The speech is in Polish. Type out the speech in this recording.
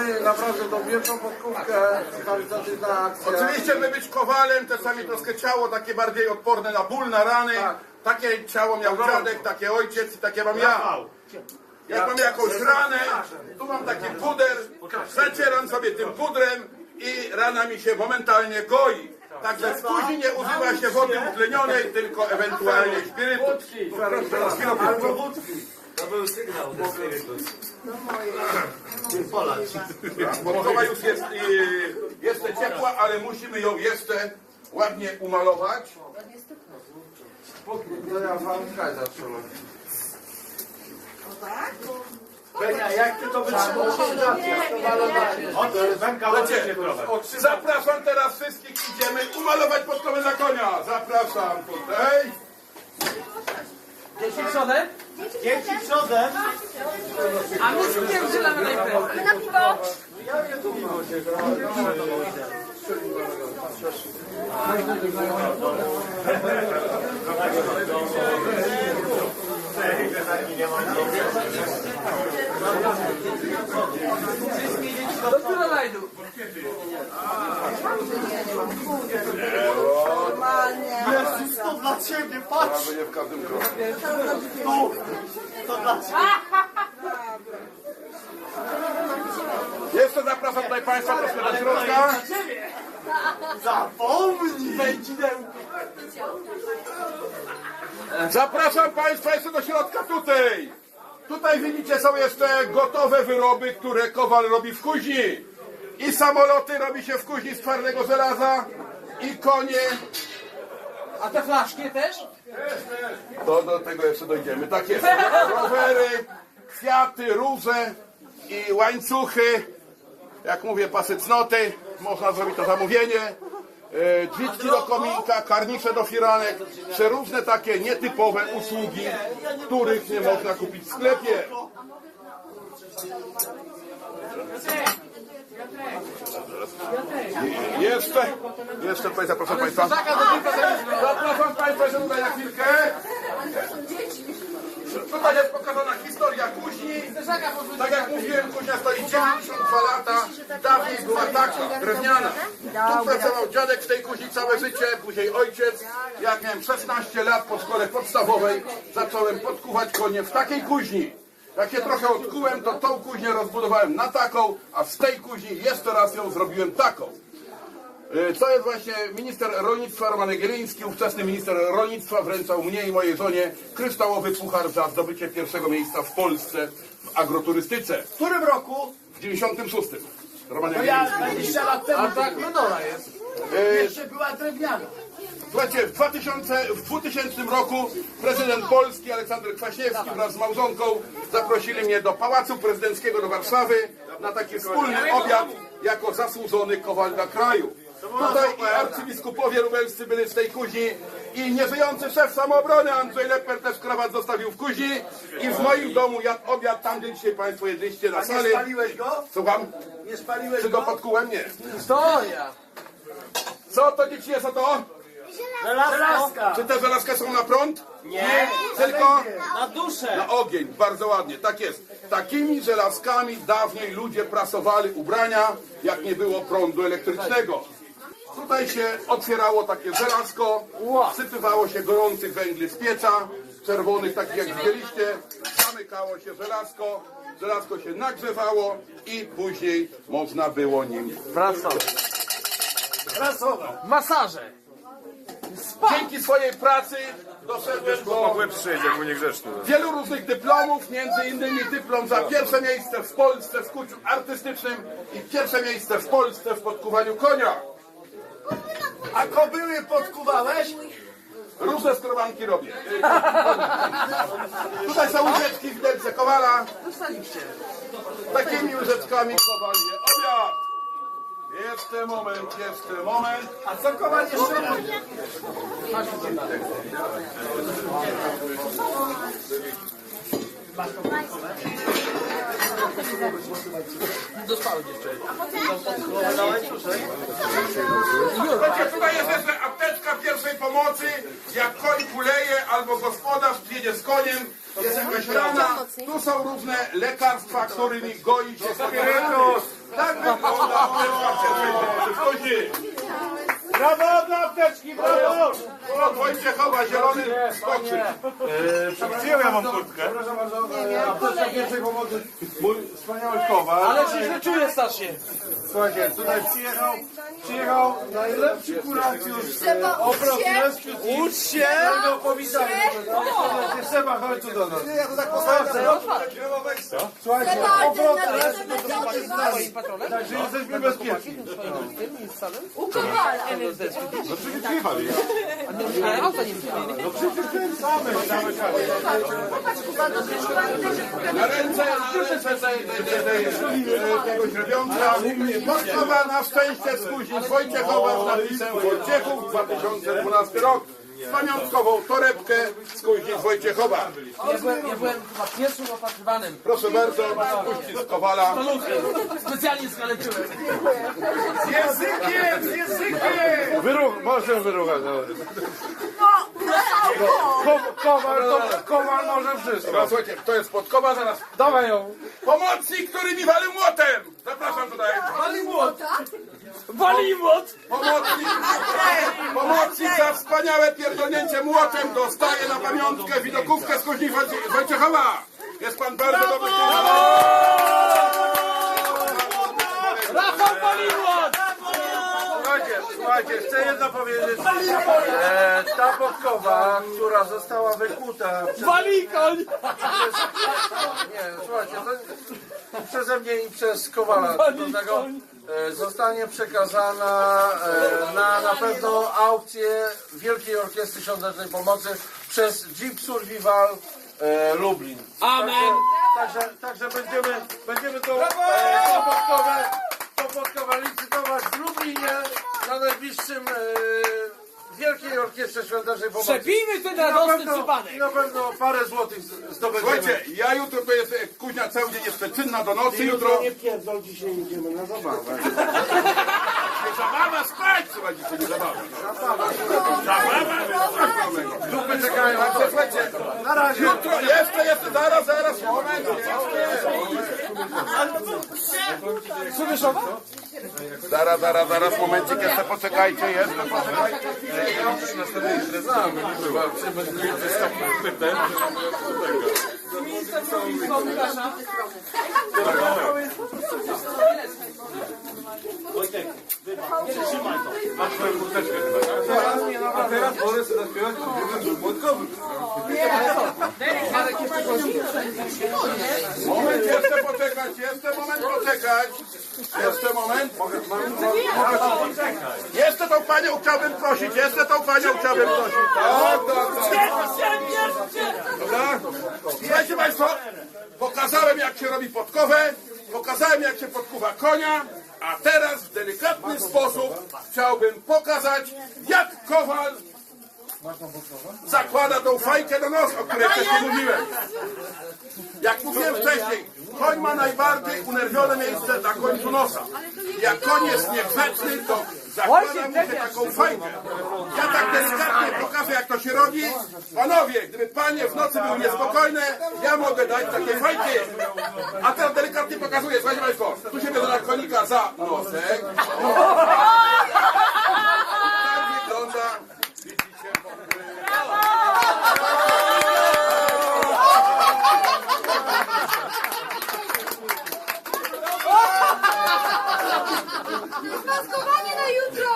Mamy naprawdę podkówkę, charytatywna akcja. Oczywiście my być kowalem, czasami troszkę ciało takie bardziej odporne na ból, na rany. Tak. Takie ciało miał dziadek, takie ojciec i takie mam ja. Jak mam jakąś ranę, tu mam taki puder, zacieram sobie tym pudrem i rana mi się momentalnie goi. Także w kuzi nie używa się wody utlenionej, tylko ewentualnie. Albo wódki. To był sygnał ze Spirytus. Polacz. Podkowa już jest y, jeszcze ciepła, ale musimy ją jeszcze ładnie umalować. To ja wam kaj zatrzymam. Benia, jak ty to wytrzymasz? Lecie. Zapraszam teraz wszystkich, idziemy umalować podkowę na konia. Zapraszam tutaj. Dzieci przodem, Dzieci przodem. a my spierdzielamy najpierw. Na piwo. Dopiero najdu. Jezus, to dla ciebie, patrz. nie w każdym kroku. Tu. To dla. Jeszcze zapraszam tutaj Państwa troszkę do środka. Zapomnij. Zapraszam Państwa jeszcze do środka tutaj. Tutaj widzicie są jeszcze gotowe wyroby, które kowal robi w kuźni. I samoloty robi się w kuźni z twardego żelaza. I konie. A te flaszki też? To do tego jeszcze dojdziemy. Tak jest. Rowery, kwiaty, róże i łańcuchy. Jak mówię, pasy cnoty. Można zrobić to zamówienie. E, Drzwiczki do kominka, karnicze do firanek, przeróżne takie nietypowe usługi, których nie można kupić w sklepie. Jeszcze, jeszcze tutaj zapraszam Państwa. Zapraszam Państwa jeszcze tutaj na chwilkę. Tutaj jest pokazana historia kuźni. Tak jak mówiłem, kuźnia stoi 92 lata. Dawniej była taka, drewniana. Tu pracował dziadek w tej kuźni całe życie, później ojciec. Jak miałem 16 lat po szkole podstawowej, zacząłem podkuwać konie w takiej kuźni. Jak się trochę odkułem, to tą kuźnię rozbudowałem na taką, a z tej kuźni jeszcze raz ją zrobiłem taką. Y, To jest właśnie minister rolnictwa Roman Gieliński, ówczesny minister rolnictwa wręczał mnie i mojej żonie kryształowy puchar za zdobycie pierwszego miejsca w Polsce w agroturystyce W którym roku? w 96. Roman To ja Jagielliński. 20 lat temu. A tak, no jest. Jeszcze była drewniana. Słuchajcie, w, 2000, w 2000 roku prezydent Polski Aleksander Kwaśniewski wraz z małżonką zaprosili mnie do Pałacu Prezydenckiego do Warszawy na taki wspólny obiad jako zasłużony kowal dla kraju. Tutaj i arcybiskupowie lubelscy byli z tej kuźni i nieżyjący szef samoobrony Andrzej Lepper też krawat zostawił w kuźni i w moim domu jadł obiad tam, gdzie dzisiaj Państwo jedliście na A nie sali. spaliłeś go? Słucham? Nie spaliłeś Czy go go? podkułem? Nie. Historia. Co to dzieci jest o to? Żelazka. Czy te żelazka są na prąd? Nie. Tylko Na duszę. na ogień, bardzo ładnie, tak jest. Takimi żelazkami dawniej ludzie prasowali ubrania, jak nie było prądu elektrycznego. Tutaj się otwierało takie żelazko, wsypywało się gorących węgli z pieca, czerwonych, takich jak widzieliście, zamykało się żelazko, żelazko się nagrzewało i później można było nim. Prasowa. Masaże. Dzięki swojej pracy doszedłem do był niegrzeczny. wielu różnych dyplomów, między innymi dyplom za pierwsze miejsce w Polsce w kuciu artystycznym i pierwsze miejsce w Polsce w podkuwaniu konia. A kobyły podkuwałeś? Różne skrobanki robię. Tutaj są łyżeczki w widelce Kowala. Takimi łyżeczkami Kowal je obiad. Jeszcze moment, jeszcze moment. A co kowal jeszcze mówi? Dospały dziewczyny. Słuchajcie, tutaj jest jeszcze apteczka pierwszej pomocy. Jak koń kuleje albo gospodarz przyjedzie z koniem, jest jakaś rana, tu są różne lekarstwa, którymi goi się spirytus. Tak wygląda. Brawo dla apteczki, brawo! Wojciechowa, zielony skoczy. Przyjął ja mam kurtkę. Proszę bardzo, e, apteczka pierwszej pomocy. Mój wspaniały kowal. Ale się źle czuję, Stasie. Słuchajcie, tutaj przyjechał, przyjechał najlepszy kuracjusz team. Ucz się! Tego powitamy. Seba, chodź tu do nas. Nie, ja to tak postawię. Słuchajcie, obrot rescue team jest Także jesteśmy bezpieczni. Ale auta nie widzieli. Na ręce, na ręce e, tego źrebiąca. Podkowana w szczęście z Wojciechowa z napisem Wojciechów 2012 rok. Z pamiątkową torebkę z Kuźni z Wojciechowa. Ja byłem, ja byłem chyba pierwszym opatrywanym. Proszę bardzo, Kuźni z Kowala. Specjalnie skaleczyłem. Językiem, z językiem! Wyruch, można wyruchać. no. Ko- Kowal, to, kowal może wszystko. Dobra, Słuchajcie, to jest podkowa, zaraz. Dawaj ją. Pomocnik, który mi walił młotem! Zapraszam tutaj. Wali młot! Wali młot! Pomocnik, pomocnik za wspaniałe pierdolnięcie młotem dostaje na pamiątkę widokówkę z Kuźni Wojcie- Wojciechowa. Jest pan bardzo dobry. Rafał wali młot! Słuchajcie, słuchajcie, chcę jedno powiedzieć. E, ta podkowa, która została wykuta przez, Wali koń! nie, słuchajcie, to przeze mnie i przez Kowala e, zostanie przekazana e, na na pewno aukcję Wielkiej Orkiestry Świątecznej Pomocy przez Jeep Survival e, Lublin. Amen! Także, także będziemy, będziemy e, podkowę, tą podkowę licytować w Lublinie na najbliższym e, Wielkiej Orkiestrze Świątecznej Pomocy. Przepijmy ten radosny przypadek! I na pewno parę złotych z- zdobędziemy. Słuchajcie, ja jutro to jest e, Kuźnia cały dzień jest czynna do nocy. Jutro nie pierdol, dzisiaj idziemy na zabawę. zabawa spać, słuchaj, dzisiaj nie zabawa. Dupy czekają. Także słuchajcie, na razie. Jutro, jeszcze, jeszcze, zaraz, zaraz, moment. Zaraz, zaraz, zaraz, momencik, jeszcze poczekajcie, jeszcze poczekajcie. Moment, jeszcze poczekać, jeszcze moment poczekać. Jeszcze moment. Jeszcze tą panią chciałbym prosić, jeszcze tą panią chciałbym prosić. Tak, tak, tak. Dobra? Słuchajcie Państwo, pokazałem jak się robi podkowę, pokazałem jak się podkuwa konia, a teraz w delikatny sposób chciałbym pokazać jak kowal zakłada tą fajkę do nosa, o której wcześniej mówiłem. Jak mówiłem wcześniej, koń ma najbardziej unerwione miejsce na końcu nosa. Jak koń jest niegrzeczny, to zakłada mu się taką fajkę. Ja tak delikatnie pokażę, jak to się robi. Panowie, gdyby panie w nocy były niespokojne, ja mogę dać takie fajki. A teraz delikatnie pokazuję, słuchajcie państwo, tu się bierze na konika za nosek, Maskowanie na jutro!